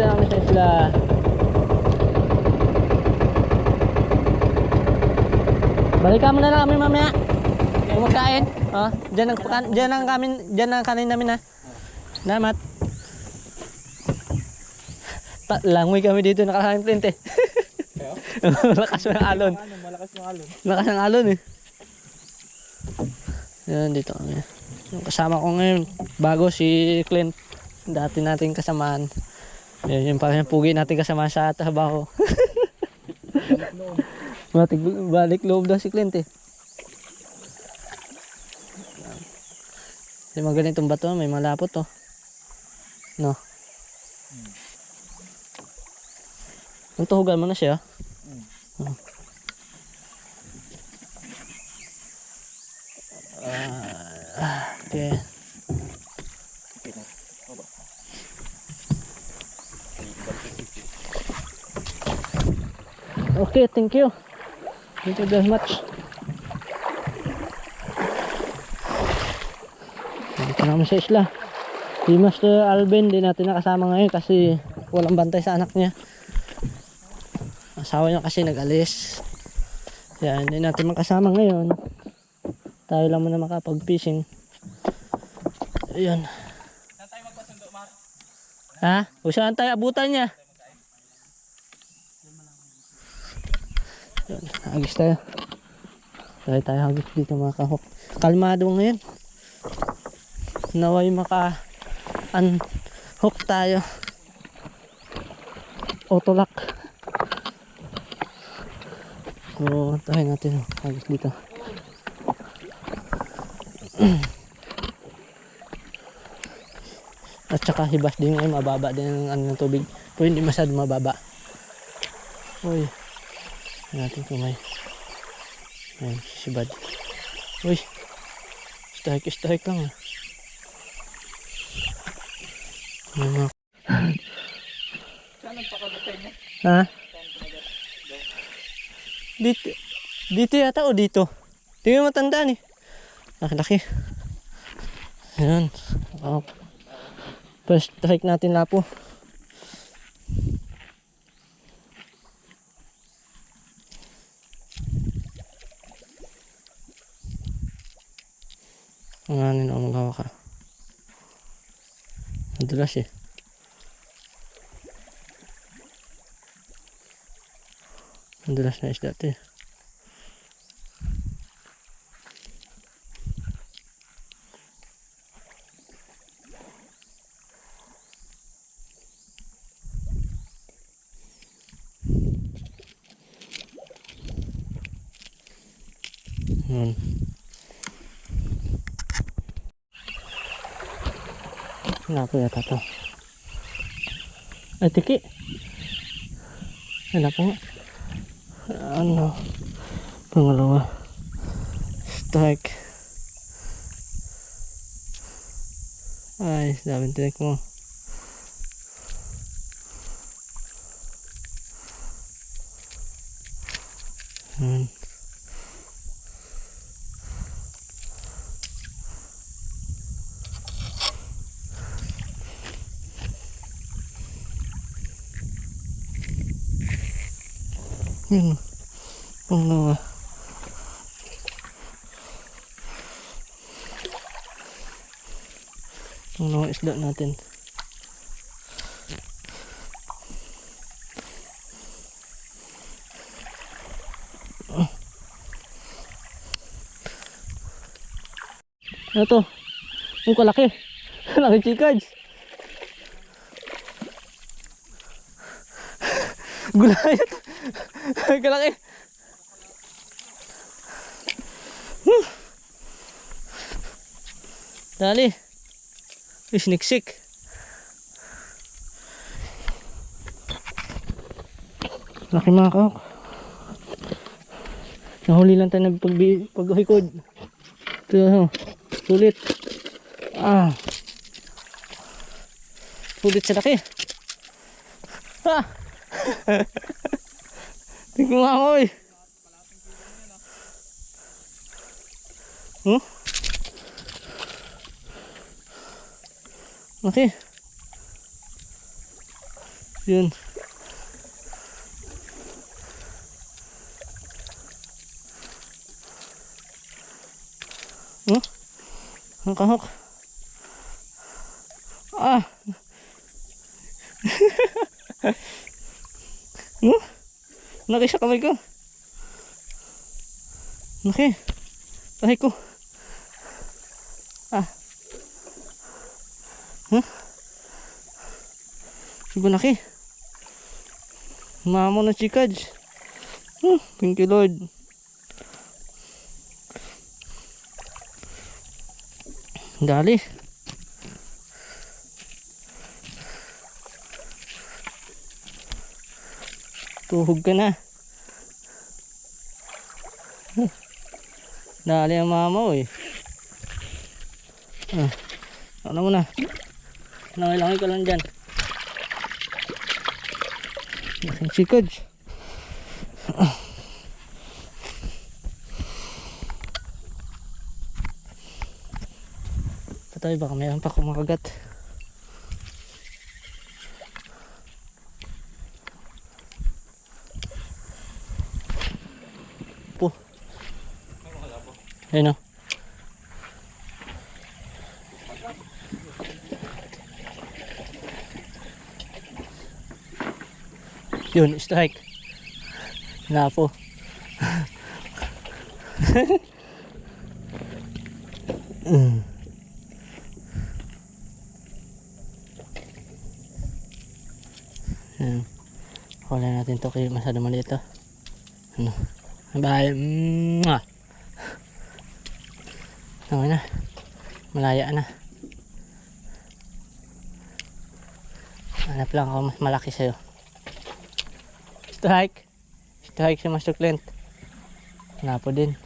Dito namin sa isla. Balikan mo na lang kami mamaya. Kumakain. Oh, diyan ang kan diyan ang kami diyan ang kanin namin ha. Salamat. Pa, langoy kami dito nakakain plente. Lakas ng alon. Malakas yung alon. Lakas ng alon eh. Yan, dito kami. Yung kasama ko ngayon, bago si Clint. Dati nating kasamaan. Yan, yung parang pugi natin kasama sa trabaho. Matig balik loob daw si Clint eh. Yung mga ganitong bato, may malapot to. No? Kung tuhugan mo na siya. Hmm. Ah, okay. Okay, thank you. Thank you very much. Dito naman sa isla. Si Master Alvin, di natin nakasama ngayon kasi walang bantay sa anak niya. Asawa niya kasi nag-alis. Kaya hindi natin makasama ngayon. Tayo lang muna makapag-fishing. Ayun. Saan tayo magpasundo, Mar? Ha? O saan tayo abutan niya? Yun, hagis tayo. Tayo tayo hagis dito mga kahok. Kalmado ngayon. Naway maka an hook tayo. Otolak. So, tayo natin hagis dito. At saka hibas din ngayon, mababa din ang ano tubig. Pero hindi masyado mababa. Uy. Natin kumay. Ayan, sisibad. Uy. Strike, strike lang ah. Ano mga... Saan nagpakadatay niya? Ha? Dito. Dito yata o dito? Tingnan mo matandaan eh. Laki-laki. Ayan. Oh. First strike natin lapo. Ang ano na magawa ka. Madulas eh. Madulas na isda ito eh. Yun. Lapo yata to. Ay, tiki. Lapo nga. Ano? Pangalawa. Strike. Ay, daming tinik mo. Yun. Pangalawa. Pangalawa isda natin. Ano to? Ang kalaki. Laki chikads. Gulayat. Kalaki. Hmm. Dali. Isniksik. Laki mga kahok. Nahuli lang tayo ng paghikod. Ito, ano, sulit. Ah. Sulit sa laki. Ah. Tingnan mo ako eh. Hmm? Laki. Yun. Oh, ang. Ah. oh, laki sa kamay ko. Laki. Tahi ko. Ah. Huh? Siguro laki. Mamo na chikaj. Hmm, thank you Lord. Dali. Tuhog ka na. Dali ang mama eh. Ah. Ano mo na? Langoy-langoy ka lang dyan. Laking chikaj. Patay baka mayroon pa kumakagat. Po. Ayun o. Yun, strike. Na po. mm. Ayan. Huli natin to kaya masyado maliit to. Ano? Bye. Mwah. Okay na. Malaya na. Hanap lang ako mas malaki sa'yo. Strike. Strike si Master Clint. Napo din.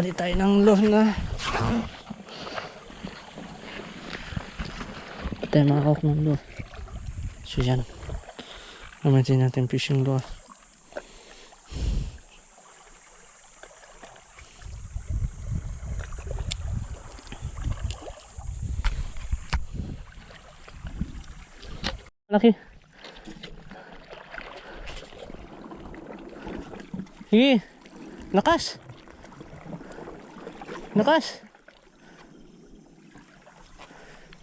Palit tayo ng loh na. Palit tayo makakawak ng loh. So yan. Namansin natin fishing loh. Laki. Sige. Lakas. Lakas.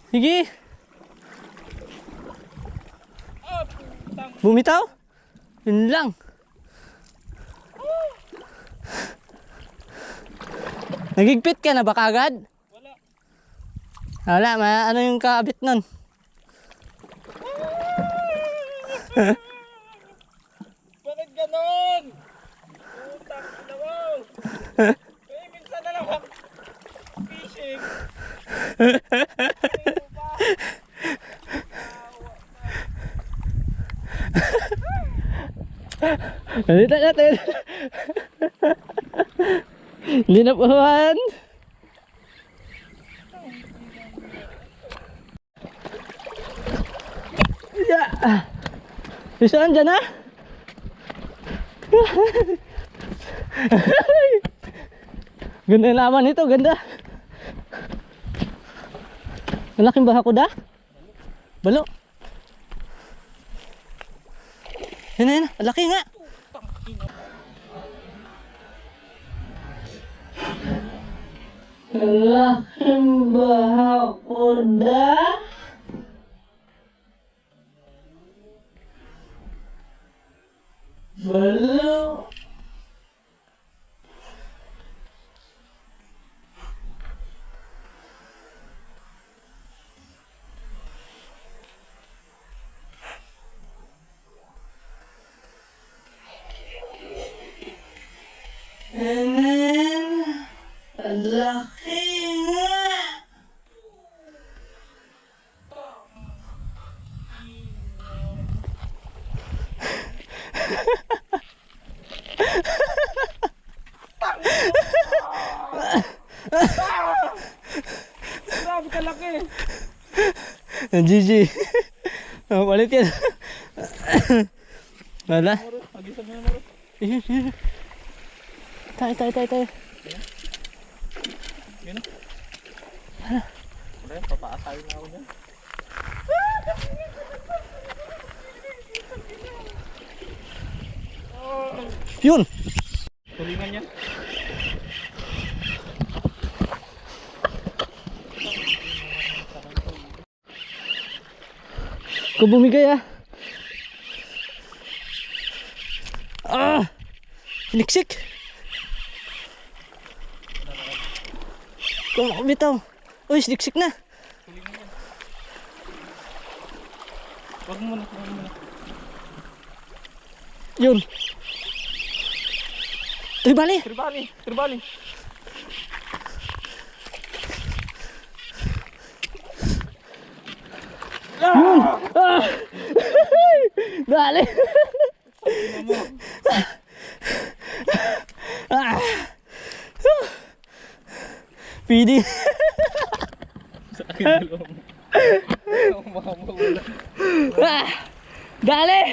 Sige. Bumitaw? Yun lang. Nagigpit ka na ba kagad? Wala. Wala, ma ano yung kaabit nun? Bakit ganon? Utang na mo. Eh, minsan na lang ako fishing. Nalita natin. Hindi na puhuan. Yeah. Saan dyan ha? ganda yung laman nito, ganda. Malaking baha ko da? Balo. Yan na yan, na. laki nga. Laking baha ko da? Balo. Amen. Ang laki nga. GG. Oh, palit yan. Wala. Ayun, ayun. Tayo, tayo, tayo, tayo. Yun. Pre, papaasahin na ako dyan. Yun! Tulingan yan. Kung bumigay ah. Ah! Siniksik! Kung bitaw. Uy, siniksik na. Wag mo muna, wag mo muna. Yun. Uy, bali. Tribali, tribali. Ah! Dali! Na sa akin. Malagay.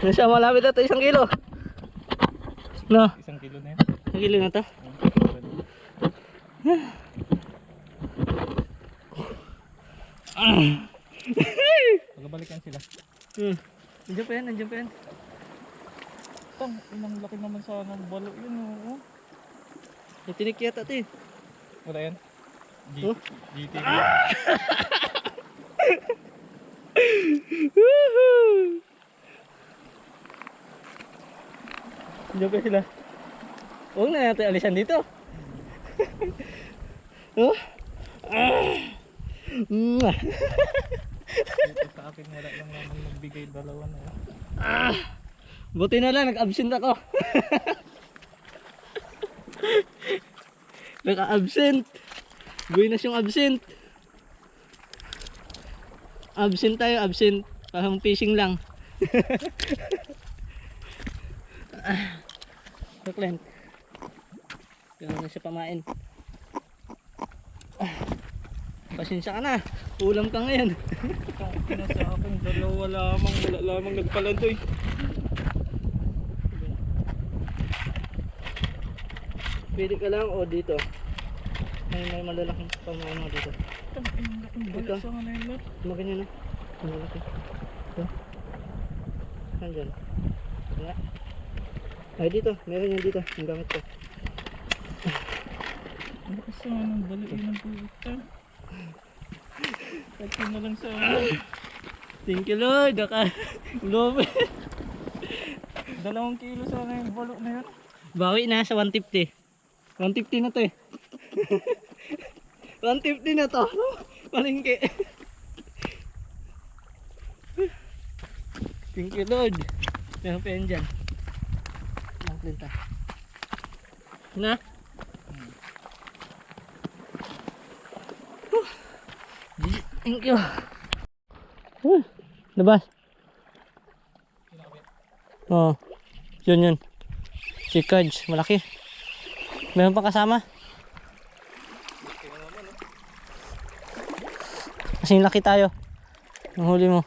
Ano siya malapit na ito isang kilo. No, Kilo na to. Pagabalikan sila. Hmm. Nandiyan pa yan, nandiyan pa yan. Tang, inang laki naman sa ng balo yun. Oh. May tinik yata ito eh. Wala yan. G Oh. GT. Nandiyan pa sila. Huwag na natin alisan dito. oh? Ah! Dito sa akin wala lang naman magbigay dalawa na. yan. Buti na lang, nag-absent ako. Naka-absent. Buenas yung absent. Absent tayo, absent. Parang fishing lang. Brooklyn. Kaya na siya pamain. Ah, Pasensya ka na. Ulam ka ngayon. Tang, ina sa akin dalawa lamang. Wala lamang nagpalandoy. Pili ka lang o dito. May, may malalaking pamain mo dito. Lumakin nyo na. Malaki. Ito. Nandyan. Wala. Ay dito. Meron yan dito. Ang gamit ko. Lakas sa nga ng balo yun ang puta. Pati na lang sa akin. Thank you Lord. Naka. Lobe. Dalawang kilo sa yung balo na yun. Bawi na sa 150. 150 na to eh. 150 na to. Palingki. Thank you Lord. Meron pa yan dyan. Na? Thank you. Huh. Labas. Oo. Oh. Yun yun. Si Kudge, malaki. Meron pa kasama. Kasing laki tayo. Ang huli mo.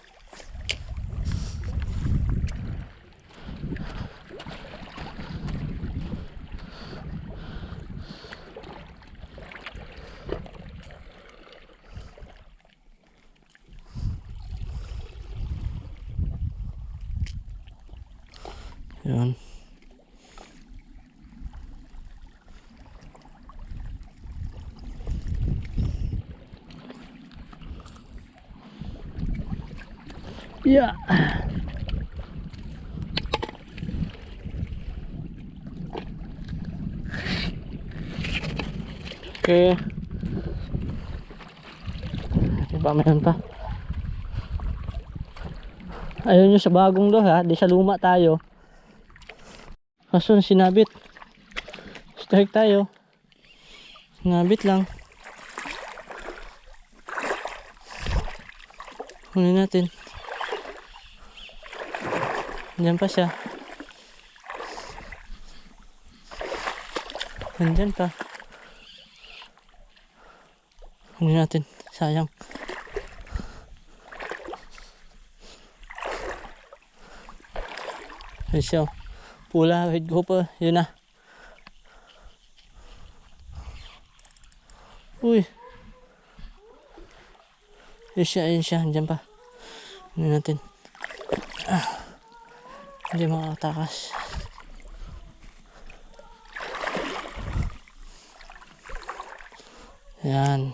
Yun. Yeah. Okay. Di ba mayroon pa? Ayun yung sa bagong do ha, di sa luma tayo. Kaso sinabit. Strike tayo. Sinabit lang. Kunin natin. Diyan pa siya. Nandyan pa. Hindi natin. Sayang. Ayun siya. oh. Pula, head grouper. Yun na. Uy. Yun siya, yun siya. Diyan pa. Ano natin. Ah. Hindi makakatakas. Yan.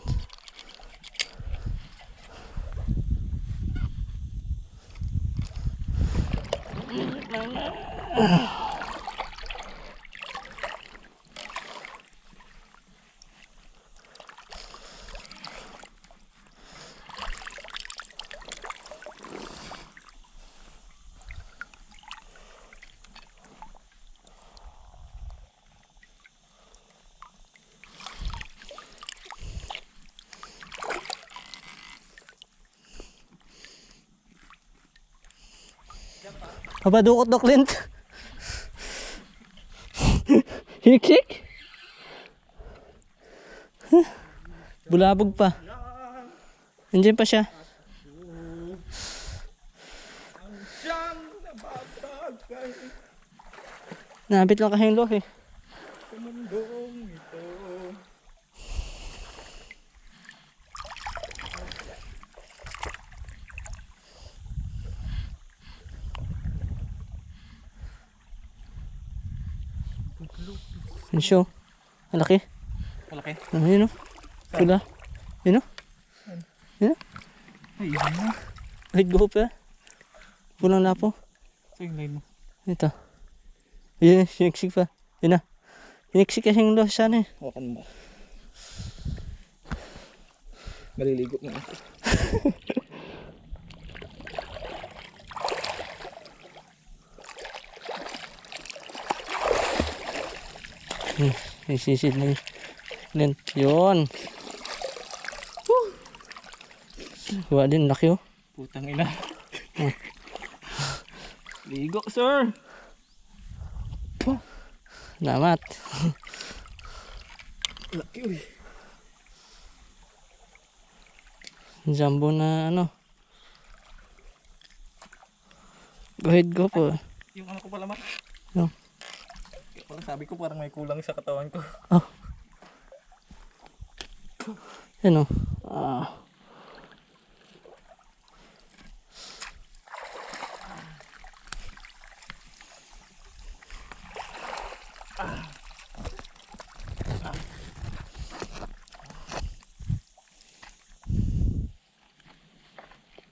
Papadukot na Clint. Hiksik. Bulabog pa. Nandiyan pa siya. Nabit lang kasi yung eh. sa mundong ito. Yun oh. Malaki. Malaki. Ano yun oh. Pula. Yun oh. Ay, yun na. Head go pa. Pulang lapo. Yung line mo. Ito. Yun, siniksik pa. Yun na. Siniksik kasi yung loh sana eh. Hawakan mo. Maliligo na ako. Hmm, may sisid na yun. Lent. Yun. Wala din, laki oh. Putang ina. Hmm. Ligo, sir. Salamat. Laki, uy. Jumbo na ano. Go ahead, go po. Yung ano ko pala, Mak. Yung? Parang sabi ko parang may kulang sa katawan ko. Yan o. Ah.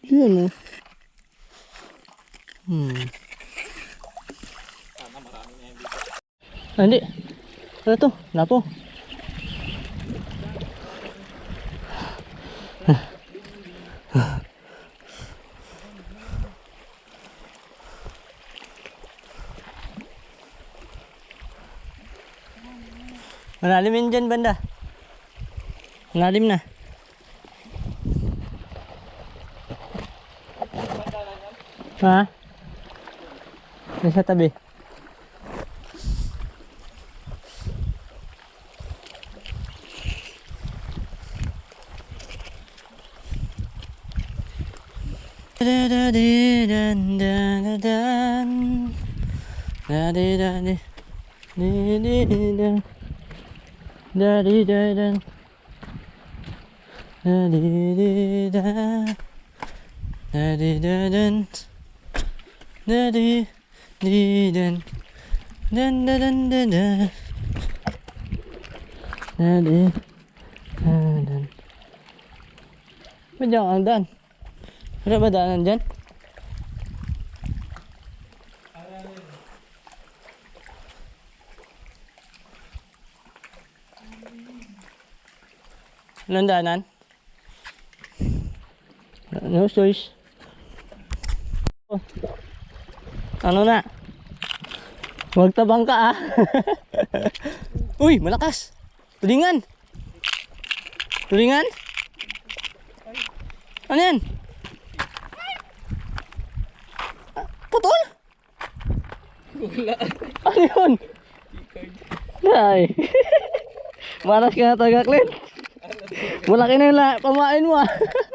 Yan o. Hmm. Sana marami na yung dito. Ah, hindi. Ano to? Lapo. Malalim yun dyan, banda. Malalim na. Ha? Nasa tabi. Ba't diyan ang daan? Wala ba daanan dyan? Walang daanan? No choice. Ano na? Huwag tabang ka ah. Uy, malakas. Tulingan. Tulingan? Ano yan? Putol? Wala. Ano yun? Ay. Maras ka na talaga, Clint. Malaki na yung pamain mo ah.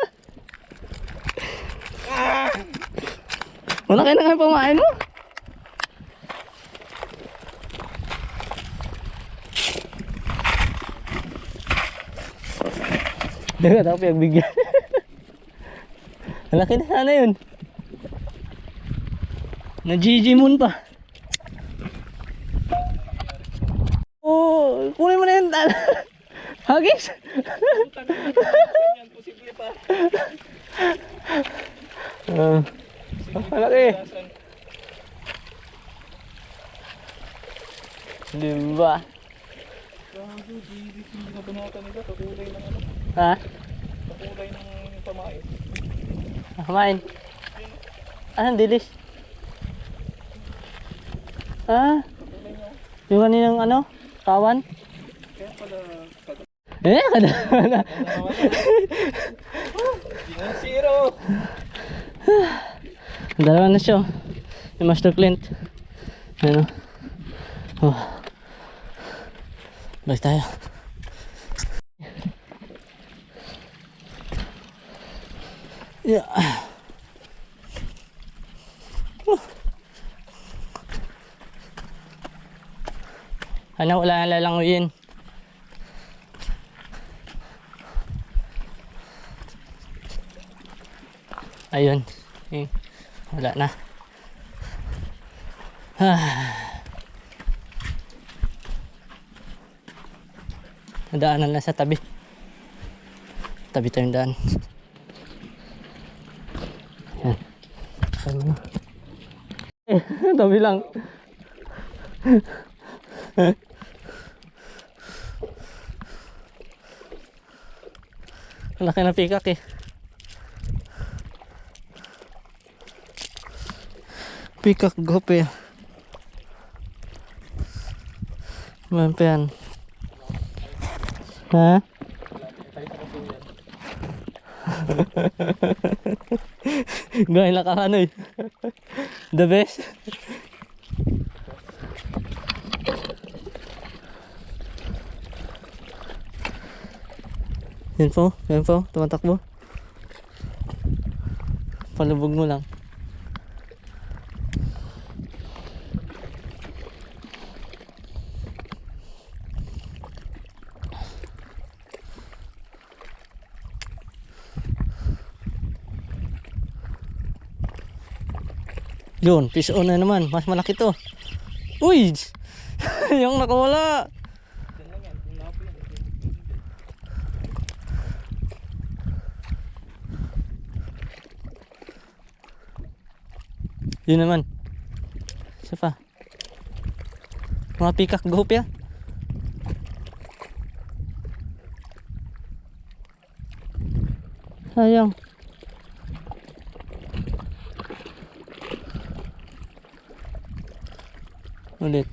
Malaki na nga yung pamain mo. Dagat ako pinagbigyan. Malaki na sana yun. Na GG Moon pa. Oh, kunin mo na yun. Hagis. Posible pa. Ah, malaki. Asan? Diba? Ha? Kakulay ng pamais. Kumain. Ah, dilis. Ah, Kakulay niya. yung kaninang ano? Kawan? Kaya pala... Eh, kada. Ginang zero! Dalawa na siya. oh. Yung Master Clint. Ano? Oh. Balik tayo. Yeah. Oh. Ano, wala na lalanguyin. Ayun. Eh, wala na. Ah. Daanan na sa tabi. Tabi tayong daan. Yan. Eh, tabi lang. Ang Laki na pikak eh. Pikak gope. Man pa yan. Ha? Gawin lang ka ano eh. The best. Yan po, yan po, tumatakbo. Palubog mo lang. Yun, fish on na naman. Mas malaki to. Uy! yung nakawala. Yun naman. Isa pa. Mga pikak gopya. Sayang. অনেক